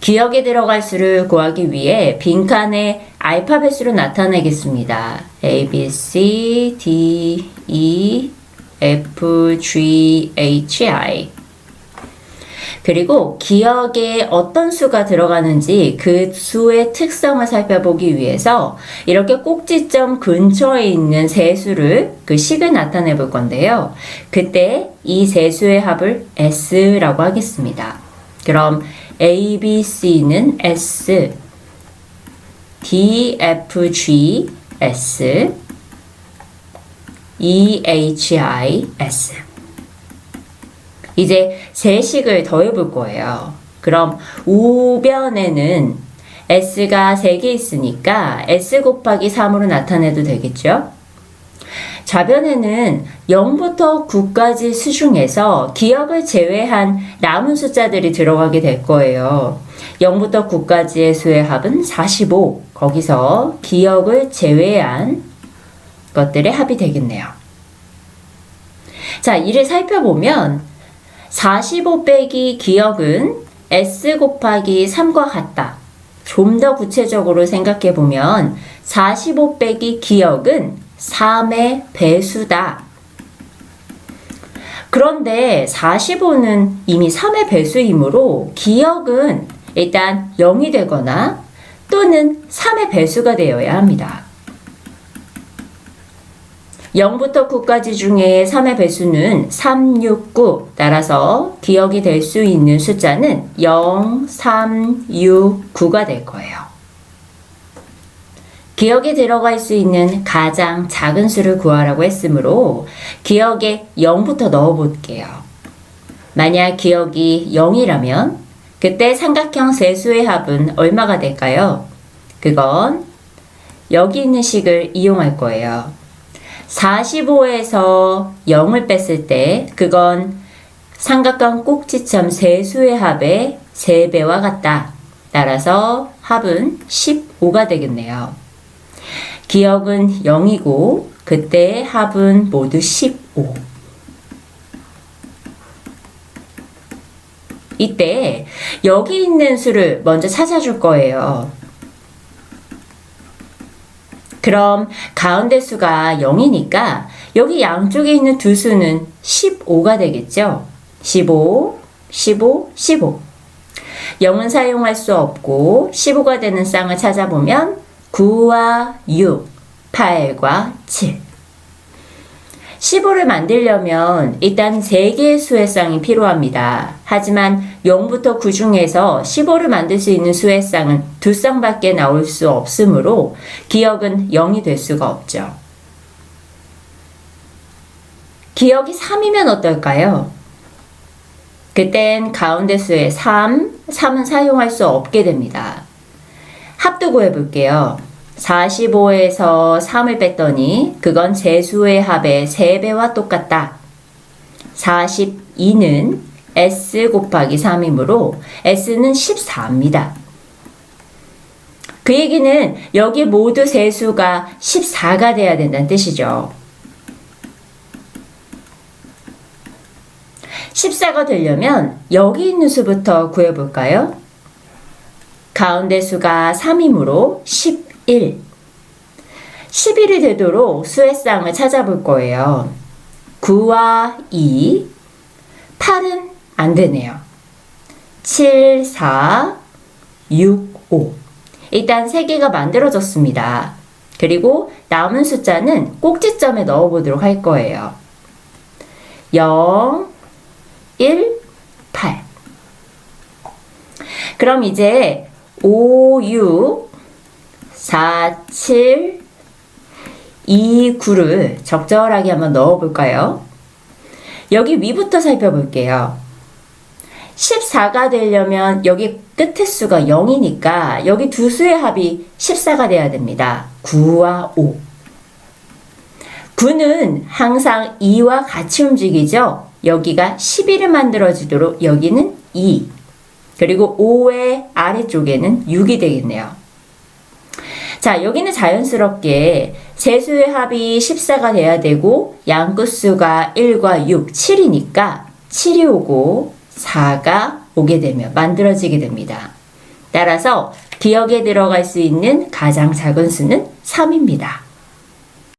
기억에 들어갈 수를 구하기 위해 빈칸에 알파벳으로 나타내겠습니다. A, B, C, D, E, F, G, H, I. 그리고 기억에 어떤 수가 들어가는지 그 수의 특성을 살펴보기 위해서 이렇게 꼭지점 근처에 있는 세 수를 그 식을 나타내 볼 건데요. 그때 이 세 수의 합을 S라고 하겠습니다. 그럼 A, B, C는 S, D, F, G, S, E, H, I, S. 이제 세식을 더해 볼 거예요. 그럼 우변에는 S가 3개 있으니까 S 곱하기 3으로 나타내도 되겠죠? 좌변에는 0부터 9까지 수 중에서 기억을 제외한 남은 숫자들이 들어가게 될 거예요. 0부터 9까지의 수의 합은 45. 거기서 기억을 제외한 것들의 합이 되겠네요. 자, 이를 살펴보면 45 빼기 기억은 S 곱하기 3과 같다. 좀 더 구체적으로 생각해 보면 45 빼기 기억은 3의 배수다. 그런데 45는 이미 3의 배수이므로 기억은 일단 0이 되거나 또는 3의 배수가 되어야 합니다. 0부터 9까지 중에 3의 배수는 3, 6, 9. 따라서 기억이 될 수 있는 숫자는 0, 3, 6, 9가 될 거예요. 기억에 들어갈 수 있는 가장 작은 수를 구하라고 했으므로 기억에 0부터 넣어 볼게요. 만약 기억이 0이라면 그때 삼각형 세수의 합은 얼마가 될까요? 그건 여기 있는 식을 이용할 거예요. 45에서 0을 뺐을 때 그건 삼각형 꼭지점 세수의 합의 3배와 같다. 따라서 합은 15가 되겠네요. 기억은 0이고 그때 합은 모두 15. 이때 여기 있는 수를 먼저 찾아줄 거예요. 그럼 가운데 수가 0이니까 여기 양쪽에 있는 두 수는 15가 되겠죠? 15, 15, 15. 0은 사용할 수 없고 15가 되는 쌍을 찾아보면 9와 6, 8과 7. 15를 만들려면 일단 3개의 수의 쌍이 필요합니다. 하지만 0부터 9 중에서 15를 만들 수 있는 수의 쌍은 두 쌍밖에 나올 수 없으므로 기억은 0이 될 수가 없죠. 기억이 3이면 어떨까요? 그땐 가운데 수의 3, 3은 사용할 수 없게 됩니다. 합도 구해볼게요. 45에서 3을 뺐더니 그건 재수의 합의 3배와 똑같다. 42는 S 곱하기 3이므로 S는 14입니다. 그 얘기는 여기 모두 세수가 14가 돼야 된다는 뜻이죠. 14가 되려면 여기 있는 수부터 구해볼까요? 가운데 수가 3이므로 10 1. 11이 되도록 수의 쌍을 찾아볼 거예요. 9와 2, 8은 안 되네요. 7, 4, 6, 5. 일단 3개가 만들어졌습니다. 그리고 남은 숫자는 꼭지점에 넣어 보도록 할 거예요. 0, 1, 8. 그럼 이제 5, 6, 4, 7, 2, 9를 적절하게 한번 넣어 볼까요? 여기 위부터 살펴볼게요. 14가 되려면 여기 끝의 수가 0이니까 여기 두 수의 합이 14가 돼야 됩니다. 9와 5. 9는 항상 2와 같이 움직이죠? 여기가 11을 만들어지도록 여기는 2. 그리고 5의 아래쪽에는 6이 되겠네요. 자, 여기는 자연스럽게 세수의 합이 14가 돼야 되고 양끝수가 1과 6, 7이니까 7이 오고 4가 오게 되면 만들어지게 됩니다. 따라서 기억에 들어갈 수 있는 가장 작은 수는 3입니다.